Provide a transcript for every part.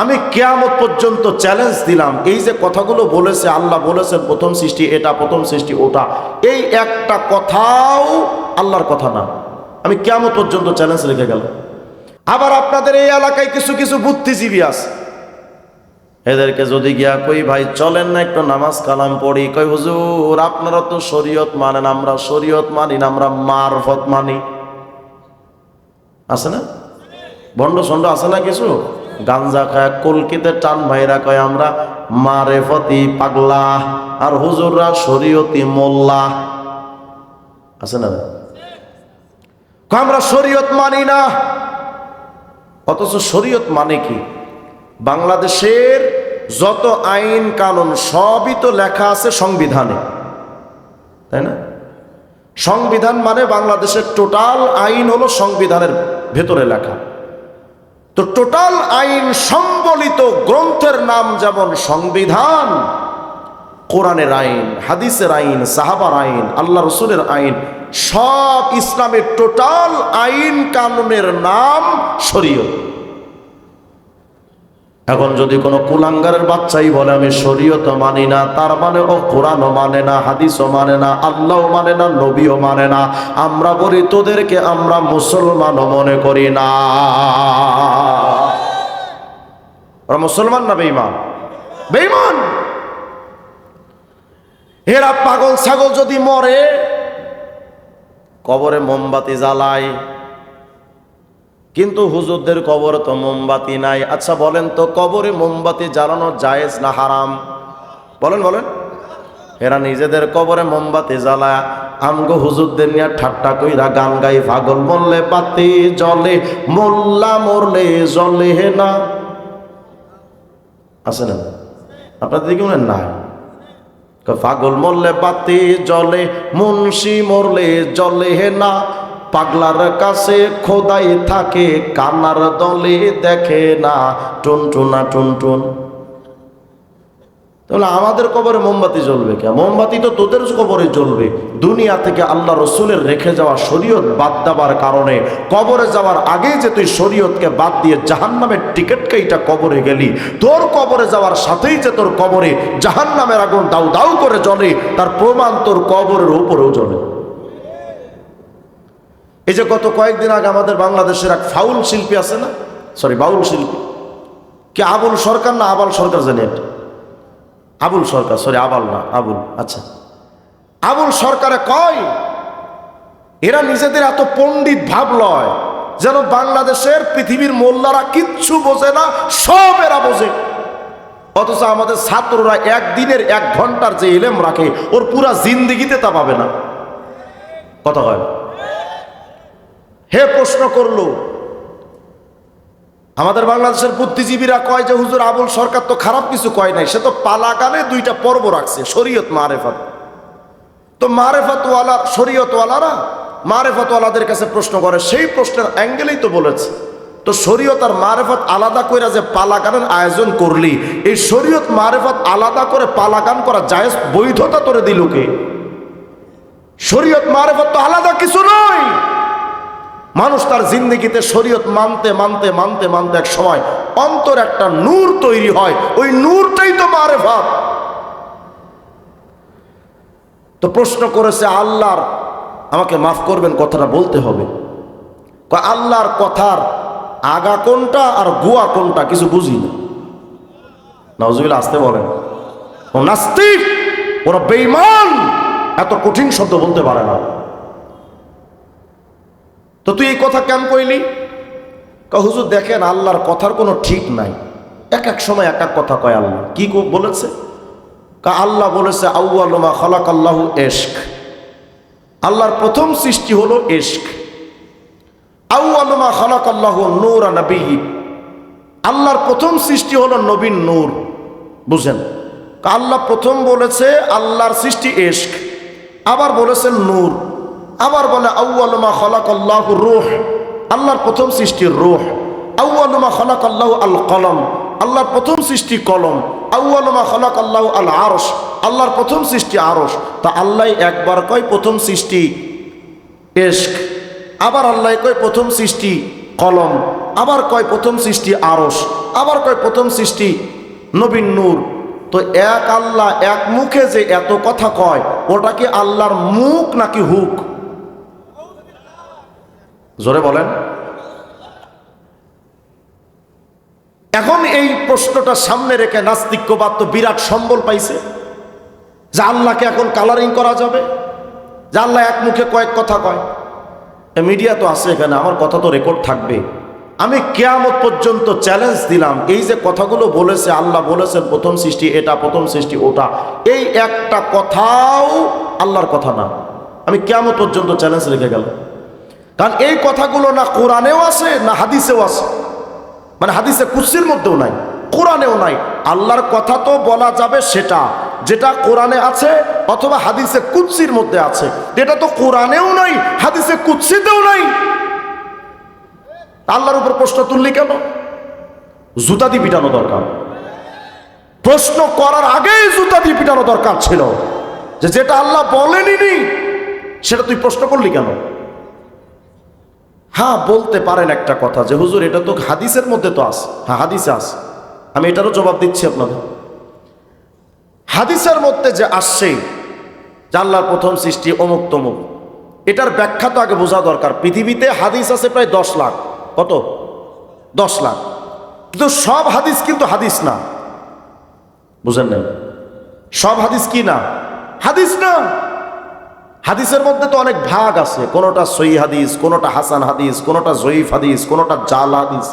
আমি কেয়ামত পর্যন্ত চ্যালেঞ্জ দিলাম। এই যে কথাগুলো বলেছে, আল্লাহ বলেছেন, প্রথম সৃষ্টি এটা, প্রথম সৃষ্টি ওটা। এই একটা কথাও আল্লাহর কথা না। আমি কেয়ামত পর্যন্ত চ্যালেঞ্জ রেখে গেলাম। আবার আপনাদের এই এলাকায় কিছু কিছু বুদ্ধিজীবী আছে। এদেরকে যদি গিয়া কই, ভাই, চলেন না, একটু নামাজ কালাম পড়ি। কই, হুজুর, আপনারা তো শরীয়ত মানেন, আমরা শরীয়ত মানি না, আমরা মারফত মানি। আছে না? বন্ড সন্ড আছে না কিছু? গাঞ্জা খায়, কলকিতে টান ভাইরা কয়, আমরা মারেফতি পাগলা, আর হুজুররা শরীয়তি মোল্লা। আছে না আমরা শরীয়ত মানি না। অথচ শরীয়ত মানে কি? বাংলাদেশের যত আইন কানুন সবই তো লেখা আছে সংবিধানে। তাই না? সংবিধান মানে বাংলাদেশের টোটাল আইন হলো সংবিধানের ভেতরে লেখা। তো টোটাল আইন সম্বলিত গ্রন্থের নাম যেমন সংবিধান, কোরআনের আইন, হাদিসের আইন, সাহাবার আইন, আল্লাহ রসুলের আইন, সব ইসলামের টোটাল আইন কানুনের নাম শরীয়ত। এখন যদি কোনো কুলাঙ্গারের বাচ্চাই বলে, আমি শরীয়ত মানি না তার মানে ও কোরআনও মানে না, হাদিসও মানে না, আল্লাহও মানে না, নবীও মানে না, আমরা বলি তোদেরকে আমরা মুসলমানও মনে করি না। মুসলমান না বেইমান বেইমান এরা পাগল ছাগল যদি মরে, কবরে মোমবাতি জ্বালায়। কিন্তু হুজুরদের কবরে তো মোমবাতি নাই। আচ্ছা বলেন তো, কবরে মোমবাতি জ্বালানো জায়েজ না হারাম? বলেন বলেন। এরা নিজেদের কবরে মোমবাতি জ্বালা আমগো হুজুরদের নিয়ে ঠাট্টা কইরা গান গাই, পাগল মরলে বাতি জলে মোল্লা মরলে জলে না। আছে না? আপনাদের দিকে মনে না পাগল মরলে বাতি জলে মুন্সি মরলে জলে না? পাগলার কাছে খোদাই থাকে, কানার দলে দেখে না। টুন টুনা টুন টুনটুন। তাহলে আমাদের কবরে মোমবাতি জ্বলবে কে? মোমবাতি তো তোদের কবরে জ্বলবে। দুনিয়া থেকে আল্লাহ রসুলের রেখে যাওয়া শরীয়ত বাদ দেওয়ার কারণে কবরে যাওয়ার আগেই যে তুই শরীয়তকে বাদ দিয়ে জাহান্নামের টিকিটকে কেইটা কবরে গেলি, তোর কবরে যাওয়ার সাথেই যে তোর কবরে জাহান্নামের আগুন দাউ দাউ করে জ্বলে, তার প্রমাণ তোর কবরের উপরেও জ্বলে। এই যে গত কয়েকদিন আগে আমাদের বাংলাদেশের এক ফাউল শিল্পী আছে না? সরি বাউল শিল্পী। কে আবুল সরকার না আবাল সরকার জানি এটা আবুল সরকার সরি আবাল না, আবুল আচ্ছা। আবুল সরকারে কয়, এরা নিজেদের এত পণ্ডিত ভাব লয় যেন বাংলাদেশের পৃথিবীর মোল্লারা কিচ্ছু বোঝে না, সব এরা বোঝে। অথচ আমাদের ছাত্ররা একদিনের এক ঘণ্টার যে এলেম রাখে, ওর পুরা জিন্দিগিতে তা পাবে না। কথা হয় হে প্রশ্ন করল আমাদের বাংলাদেশের বুদ্ধিজীবীরা কয় যে, হুজুর, আবুল সরকার তো খারাপ কিছু কয় নাই, সে তো পালাকানে দুইটা পর্ব রাখছে, শরীয়ত মারেফত। তো মারেফতওয়ালা, শরীয়তওয়ালারা মারেফতওয়ালাদের কাছে প্রশ্ন করে, সেই প্রশ্নের অ্যাঙ্গেলেই তো বলেছে। তো শরীয়ত আর মারেফত আলাদা করে যে পালাগানের আয়োজন করলি, এই শরীয়ত মারেফত আলাদা করে পালাগান করা জায়েজ বৈধতা তোরে দিল কে? শরীয়ত মারেফত তো আলাদা কিছু নয়। মানুষ তার জিন্দগিতে শরীয়ত মানতে মানতে মানতে মানতে এক সময় অন্তর একটা নূর তৈরি হয়। ওই নূরটাই তো মারে ভাব তো প্রশ্ন করেছে, আল্লাহর, আমাকে মাফ করবেন, কথাটা বলতে হবে। আল্লাহর কথার আগা কোনটা আর গুয়া কোনটা কিছু বুঝি না। আসতে বলেন। ও নাস্তিক, ওরা বেইমান এত কঠিন শব্দ বলতে পারে না। তো তুই এই কথা কেন কইলি? হুজুর দেখেন, আল্লাহর কথার কোনো ঠিক নাই। এক এক সময় এক এক কথা কয় আল্লাহ। কি বলেছে? কা আল্লাহ বলেছে আউ্বালুমা খালাক আল্লাহ এশক আল্লাহর প্রথম সৃষ্টি হলো এশক আউ্বালুমা খালাক আল্লাহ নূর নবী। আল্লাহর প্রথম সৃষ্টি হলো নবীন নূর। বুঝেন? কা আল্লাহ প্রথম বলেছে, আল্লাহর সৃষ্টি এশক আবার বলেছেন নূর। আবার বলে আউ্বালুমা খালাক আল্লাহ রুহ। আল্লাহর প্রথম সৃষ্টি রুহ। আউ্বালুমা খালাক আল্লাহ আল কলম আল্লাহর প্রথম সৃষ্টি কলম। আউ্বালুমা খালাক আল্লাহ আল আরস আল্লাহর প্রথম সৃষ্টি আরস তা আল্লাহ একবার কয় প্রথম সৃষ্টি এশক। আবার আল্লাহ কয় প্রথম সৃষ্টি কলম। আবার কয় প্রথম সৃষ্টি আরস আবার কয় প্রথম সৃষ্টি নবীন নূর। তো এক আল্লাহ এক মুখে যে এত কথা কয়, ওটা কি আল্লাহর মুখ নাকি হুক? জোরে বলেন। এখন এই প্রশ্নটা সামনে রেখে নাস্তিক্যবাদ তো বিরাট সম্বল পাইছে। যে আল্লাহকে এখন কালারিং করা যাবে। যে আল্লাহ এক মুখে কয়েক কথা কয়। মিডিয়া তো আছে এখানে, আমার কথা তো রেকর্ড থাকবে। আমি কেয়ামত পর্যন্ত চ্যালেঞ্জ দিলাম, এই যে কথাগুলো বলেছে, আল্লাহ বলেছেন প্রথম সৃষ্টি এটা, প্রথম সৃষ্টি ওটা। এই একটা কথাও আল্লাহর কথা না। আমি কেয়ামত পর্যন্ত চ্যালেঞ্জ রেখে গেল কারণ এই কথাগুলো না কোরআনেও আছে, না হাদিসেও আছে। মানে হাদিসে কুৎসির মধ্যেও নাই, কোরআনেও নাই। আল্লাহর কথা তো বলা যাবে সেটা, যেটা কোরআনে আছে অথবা হাদিসে কুৎসির মধ্যে আছে। এটা তো কোরআনেও নাই, হাদিসে কুৎসিতেও নাই। আল্লাহর উপর প্রশ্ন তুললি কেন? জুতা দিয়ে পিটানো দরকার। প্রশ্ন করার আগেই জুতা দিয়ে পিটানো দরকার ছিল। যে যেটা আল্লাহ বলেনি সেটা তুই প্রশ্ন করলি কেন? হ্যাঁ বলতে পারেন একটা কথা যে, হুজুর, এটা তো হাদিসের মধ্যে তো আছে। হ্যাঁ হাদিসে আস আমি এটারও জবাব দিচ্ছি আপনাদের। হাদিসের মধ্যে যে আসছে জানলার প্রথম সৃষ্টি অমুক তমুক, এটার ব্যাখ্যা তো আগে বোঝা দরকার। পৃথিবীতে হাদিস আছে প্রায় দশ লাখ। কত? দশ লাখ। কিন্তু সব হাদিস কিন্তু হাদিস না। বুঝেন না সব হাদিস কি না? হাদিস না। হাদিসের মধ্যে তো অনেক ভাগ আছে। কোনোটা সই হাদিস, কোনোটা হাসান হাদিস, কোনোটা জয়ীফ হাদিস, কোনোটা জাল হাদিস।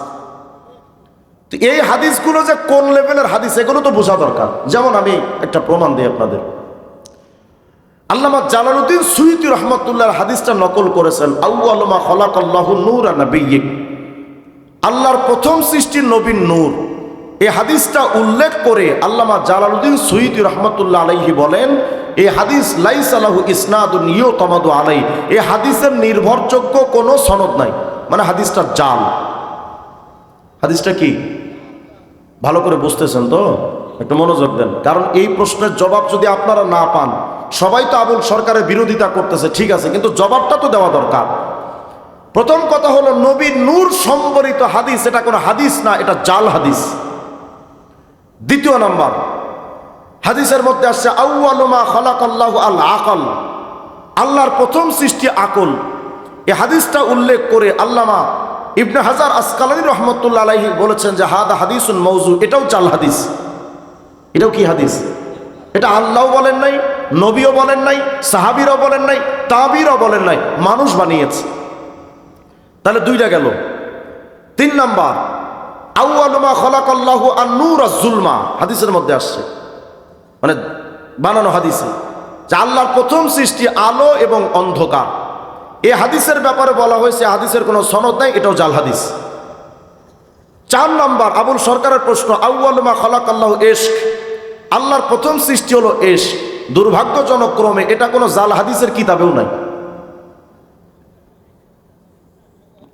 এই হাদিসগুলো যে কোন লেভেলের হাদিস, এগুলো তো বোঝা দরকার। যেমন আমি একটা প্রমাণ দিই আপনাদের। আল্লামা জালালুদ্দিন সুইতি রহমতুল্লাহ হাদিসটা নকল করেছেন আউআলমা খলাক আল্লাহ নূর নবীক আল্লাহর প্রথম সৃষ্টির নবীন নূর। এই হাদিসটা উল্লেখ করে আল্লামা জালালুদ্দিন সুইতি রহমতুল্লাহ আলাইহি বলেন এই হাদিস লাইস আলাহু ইসনাদুন ইয় তমাদু আলাই এই হাদিসের নির্ভরযোগ্য কোনো সনদ নাই। মানে হাদিসটা জাল। হাদিসটা কি? ভালো করে বুঝতেছেন তো? একটু মনোযোগ দেন। কারণ এই প্রশ্নের জবাব যদি আপনারা না পান, সবাই তো আবুল সরকারের বিরোধিতা করতেছে, ঠিক আছে, কিন্তু জবাবটা তো দেওয়া দরকার। প্রথম কথা হলো, নবী নূর সম্বরিত হাদিস, এটা কোনো হাদিস না, এটা জাল হাদিস। দ্বিতীয় নাম্বার হাদিসের মধ্যে আসছে আউআলমা খালাক আল্লাহ আল আকল। আল্লাহর প্রথম সৃষ্টি আকল। এই হাদিসটা উল্লেখ করে আল্লামা ইবনে হাজার আসকালানি রহমতুল্লা আলাহি বলেছেন যে, হাদা হাদিসুন মৌজু এটাও চাল হাদিস। এটাও কি হাদিস? এটা আল্লাহ বলেন নাই, নবীও বলেন নাই, সাহাবিরও বলেন নাই, তাবিরও বলেন নাই, মানুষ বানিয়েছে। তাহলে দুইটা গেল। তিন নাম্বার আউআলমা খলাক আল্লাহ আর নূর জুলমা হাদিসের মধ্যে আসছে। মানে বানানো হাদিসে যে আল্লাহর প্রথম সৃষ্টি আলো এবং অন্ধকার। এই হাদিসের ব্যাপারে বলা হয়েছে, হাদিসের কোনো সনদ নাই, এটাও জাল হাদিস। চার নম্বর, আবুল সরকারের প্রশ্ন আউআলমা খলাক আল্লাহ এশক আল্লাহর প্রথম সৃষ্টি হলো এশ দুর্ভাগ্যজনক ক্রমে এটা কোনো জাল হাদিসের কিতাবেও নাই।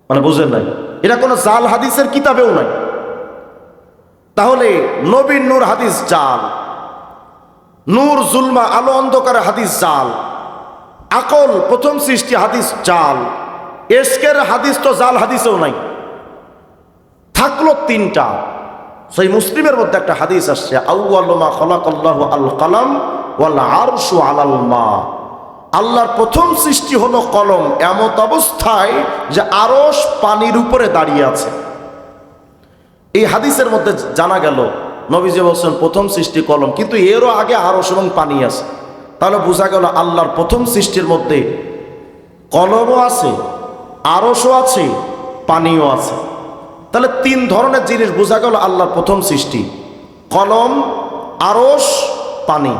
মানে বুঝেন নাই, এটা কোনো জাল হাদিসের কিতাবেও নাই। তাহলে নবীন নূর হাদিস জাল। নূর, জুলমা, আলো, অন্ধকারে হাদিস জাল। আকল, প্রথম সৃষ্টি হাদিস জাল। এসকের হাদিস তো জাল হাদিসেও নাই। থাকল তিনটা। সেই মুসলিমের মধ্যে একটা হাদিস আসছে আউআলমা খলাকাল্লাহ আল কালাম আরশু আলাল আল্লাহর প্রথম সৃষ্টি হলো কলম, এমত অবস্থায় যে আরস পানির উপরে দাঁড়িয়ে আছে। এই হাদিসের মধ্যে জানা গেল নবীজি বলছেন, প্রথম সৃষ্টি কলম। কিন্তু এরও আগে আরশ এবং পানি আছে। তাহলে বোঝা গেল আল্লাহর প্রথম সৃষ্টির মধ্যে কলমও আছে, আরশও আছে, পানিও আছে। তাহলে তিন ধরনের জিনিস বোঝা গেল আল্লাহর প্রথম সৃষ্টি। কলম আরস পানি।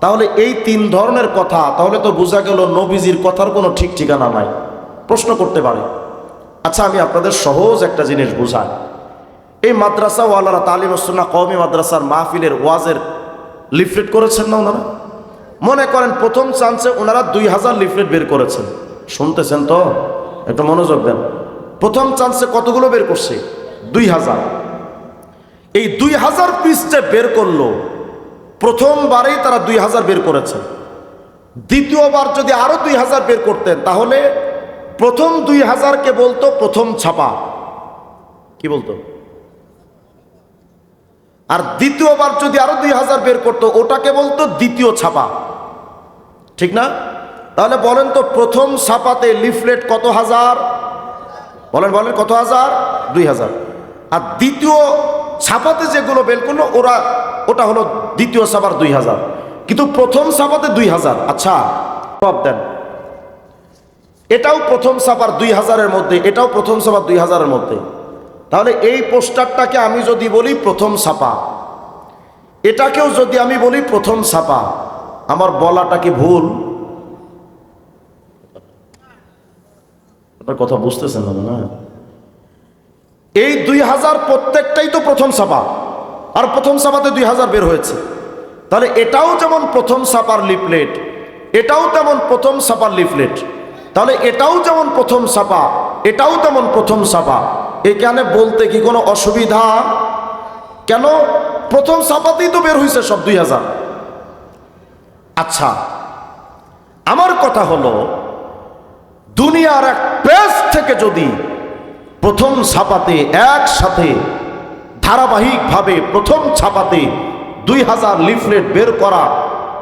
তাহলে এই তিন ধরনের কথা, তাহলে তো বোঝা গেল নবীজির কথার কোনো ঠিক ঠিকানা নাই। প্রশ্ন করতে পারে। আচ্ছা আমি আপনাদের সহজ একটা জিনিস বোঝাই। এই মাদ্রাসা ওয়ালারা তালিম সুন্না কওমি মাদ্রাসার মাহফিলের ওয়াজের লিফলেট করেছেন না ওনারা? মনে করেন প্রথম চান্সে ওনারা দুই হাজার লিফলেট বের করেছেন। শুনতেছেন তো? একটু মনোযোগ দেন। প্রথম চান্সে কতগুলো বের করছে? দুই হাজার। এই দুই হাজার পিস যে বের করল, প্রথমবারেই তারা দুই হাজার বের করেছে দ্বিতীয়বার যদি আরও দুই হাজার বের করতেন, তাহলে প্রথম দুই হাজারকে বলতো প্রথম ছাপা। কি বলতো? আর দ্বিতীয়বার যদি আরও দুই হাজার বের করতো, ওটাকে বলতো দ্বিতীয় ছাপা। ঠিক না? তাহলে বলেন তো প্রথম ছাপাতে লিফলেট কত হাজার? বলেন বলেন, কত হাজার? দুই হাজার। আর দ্বিতীয় ছাপাতে যেগুলো বের করল, ওরা, ওটা হলো দ্বিতীয় ছাপার দুই হাজার। কিন্তু প্রথম ছাপাতে দুই হাজার। আচ্ছা জবাব দেন। এটাও প্রথম ছাপার দুই হাজারের মধ্যে, এটাও প্রথম ছাপার দুই হাজারের মধ্যে। তাহলে এই পোস্টারটাকে আমি যদি বলি প্রথম ছাপা। এটাকেও যদি আমি বলি প্রথম ছাপা। আমার বলাটা কি ভুল? আপনার কথা বুঝতেছেন না না? এই দুই হাজার প্রত্যেকটাই তো প্রথম ছাপা। আর প্রথম ছাপাতে দুই হাজার বের হয়েছে। তাহলে এটাও যেমন প্রথম ছাপার লিফলেট, এটাও তেমন প্রথম ছাপার লিফলেট। তাহলে এটাও যেমন প্রথম ছাপা, এটাও তেমন প্রথম ছাপা। এখানে বলতে কি কোনো অসুবিধা? কেন? প্রথম ছাপাতেই তো বের হয়েছে সব দুই হাজার। আচ্ছা আমার কথা হলো, দুনিয়ার এক প্রেস থেকে যদি প্রথম ছাপাতে একসাথে ধারাবাহিকভাবে প্রথম ছাপাতে দুই হাজার লিফলেট বের করা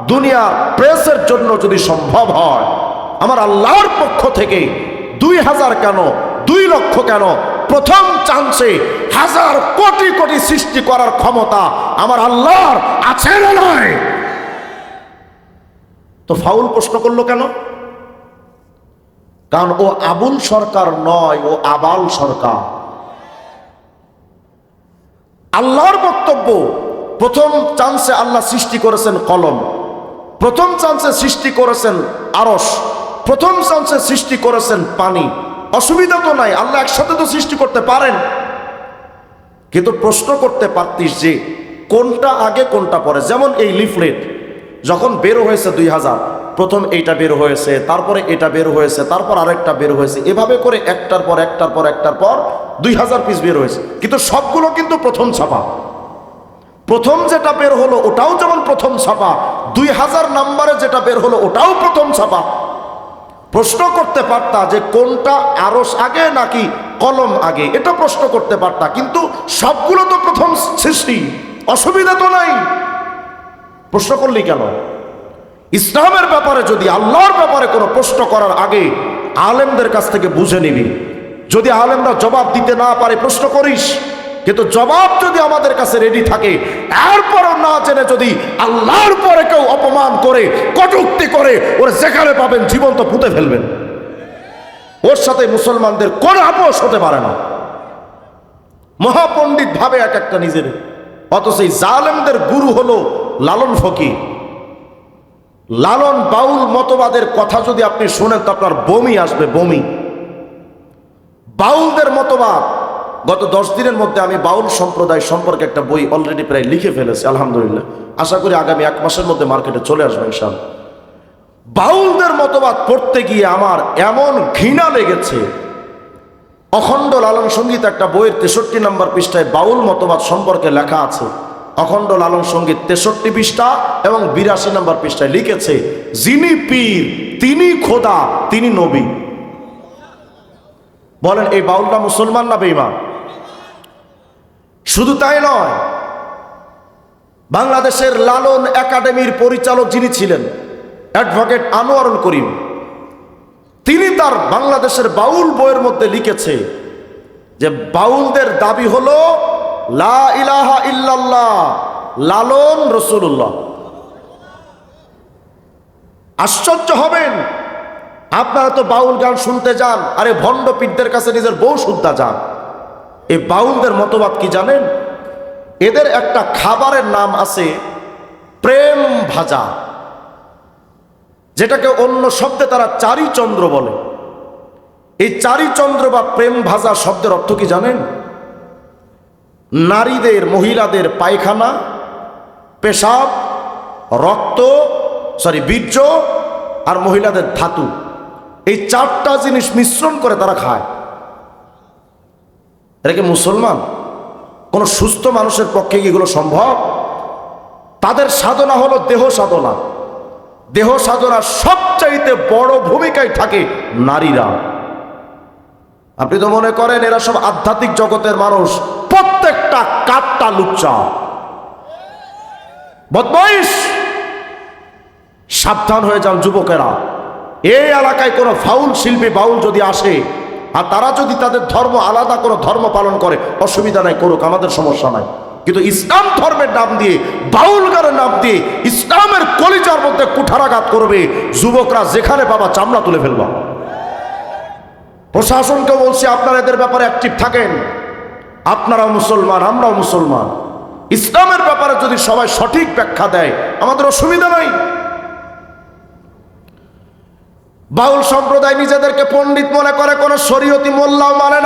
দুনিয়ার প্রেসের জন্য যদি সম্ভব হয়, আমার আল্লাহর পক্ষ থেকে দুই হাজার কেন, দুই লক্ষ কেন প্রথম চান্সে হাজার কোটি কোটি সৃষ্টি করার ক্ষমতা আমার আল্লাহর আছে না নয় তো ফাউল প্রশ্ন করল কেন? কারণ ও আবুল সরকার নয়, ও আবাল সরকার। আল্লাহর বক্তব্য, প্রথম চান্সে আল্লাহ সৃষ্টি করেছেন কলম, প্রথম চান্সে সৃষ্টি করেছেন আরস প্রথম চান্সে সৃষ্টি করেছেন পানি। অসুবিধা তো নাই, আল্লাহ একসাথে তো সৃষ্টি করতে পারেন। কিন্তু প্রশ্ন করতে পারতিস যে, কোনটা আগে, কোনটা পরে? যেমন এই লিফলেট, যখন বের হয়েছে দুই হাজার, প্রথম এইটা বের হয়েছে, তারপরে এটা বের হয়েছে, তারপর আরেকটা বের হয়েছে, এভাবে করে একটার পর একটার পর একটার পর দুই হাজার পিস বের হয়েছে। কিন্তু সবগুলো কিন্তু প্রথম ছাপা। প্রথম যেটা বের হলো, ওটাও যেমন প্রথম ছাপা, দুই হাজার নাম্বারে যেটা বের হলো, ওটাও প্রথম ছাপা। প্রশ্ন করতে পারতা যে কোনটা আরস আগে নাকি কলম আগে? এটা প্রশ্ন করতে পারতা, কিন্তু সবগুলো তো প্রথম সৃষ্টি। অসুবিধা তো নাই। প্রশ্ন করলি কেন? ইসলামের ব্যাপারে যদি আল্লাহর ব্যাপারে কোনো প্রশ্ন করার আগে আলেমদের কাছ থেকে বুঝে নিবি। যদি আলেমরা জবাব দিতে না পারে, প্রশ্ন করিস। কিন্তু জবাব যদি আমাদের কাছে রেডি থাকে এরপরও না জেনে যদি আল্লাহর পরে কেউ অপমান করে, কটুক্তি করে, ওরা যেখানে পাবেন জীবন্ত পুঁতে ফেলবেন। ওর সাথে মুসলমানদের কোনো আপোষ হতে পারে না। মহাপণ্ডিত ভাবে এক একটা নিজের। অথচ এই জালেমদের গুরু হলো লালন ফকির। লালন বাউল মতবাদের কথা যদি আপনি শোনেন, তো আপনার বমি আসবে, বমি। বাউলদের মতবাদ। গত দশ দিনের মধ্যে আমি বাউল সম্প্রদায় সম্পর্কে একটা বই অলরেডি প্রায় লিখে ফেলেছি, আলহামদুলিল্লাহ। আশা করি আগামী এক মাসের মধ্যে মার্কেটে চলে আসবে ইনশাল বাউলদের মতবাদ পড়তে গিয়ে আমার এমন ঘৃণা লেগেছে। অখণ্ড লালন সংগীত একটা বইয়ের তেষট্টি নম্বর পৃষ্ঠায় বাউল মতবাদ সম্পর্কে লেখা আছে। অখণ্ড লালন সংগীত তেষট্টি পৃষ্ঠা এবং বিরাশি নম্বর পৃষ্ঠায় লিখেছে, যিনি পীর, তিনি খোদা, তিনি নবী। বলেন, এই বাউলটা মুসলমান না বেইমান শুধু তাই নয়, বাংলাদেশের লালন একাডেমির পরিচালক যিনি ছিলেন, অ্যাডভোকেট আনোয়ারুল করিম, তিনি তার বাংলাদেশের বাউল বইয়ের মধ্যে লিখেছে যে, বাউলদের দাবি হলো, লা ইলাহা ইল্লাল্লাহ, লালন রসুল্লাহ আশ্চর্য হবেন, আপনারা তো বাউল গান শুনতে যান, আরে ভণ্ড পীরদের কাছে নিজের বউ শুদ্ধা যান। এই বাউলদের মতবাদ কি জানেন? এদের একটা খাবারের নাম আছে প্রেম ভাজা, যেটাকে অন্য শব্দে তারা চারিচন্দ্র বলে। এই চারিচন্দ্র বা প্রেম ভাজা শব্দের অর্থ কি জানেন? নারীদের, মহিলাদের পায়খানা, পেশাব, রক্ত সরি বীর্য আর মহিলাদের ধাতু। এই চারটা জিনিস মিশ্রণ করে তারা খায়। এটা কি মুসলমান? কোন সুস্থ মানুষের পক্ষে কি এগুলো সম্ভব? তাদের সাধনা হলো দেহ সাধনা। দেহ সাধনার সবচাইতে বড় ভূমিকায় থাকে নারীরা। আপনি তো মনে করেন এরা সব আধ্যাত্মিক জগতের মানুষ। প্রত্যেকটা কাঠটা লুচ্চা। বদমাইশ! সাবধান হয়ে যান যুবকেরা। এই এলাকায় কোনো ফাউল শিল্পী, বাউল যদি আসে আর তারা যদি তাদের ধর্ম আলাদা কোনো ধর্ম পালন করে, অসুবিধা নাই, করুক, আমাদের সমস্যা নাই। কিন্তু ইসলাম ধর্মের নাম দিয়ে বাউল গানের নাম দিয়ে, ইসলামের কলিজার মধ্যে কুঠারাঘাত করবে, যুবকরা যেখানে বাবা চামড়া তুলে ফেলবা। প্রশাসনকে বলছি, আপনারা এদের ব্যাপারে অ্যাক্টিভ থাকেন। আপনারাও মুসলমান, আমরাও মুসলমান। ইসলামের ব্যাপারে যদি সবাই সঠিক ব্যাখ্যা দেয়, আমাদের অসুবিধা নাই। বাউল সম্প্রদায় নিজেদেরকে পণ্ডিত মনে করে কোনো শরীয়তি মোল্লাও মানে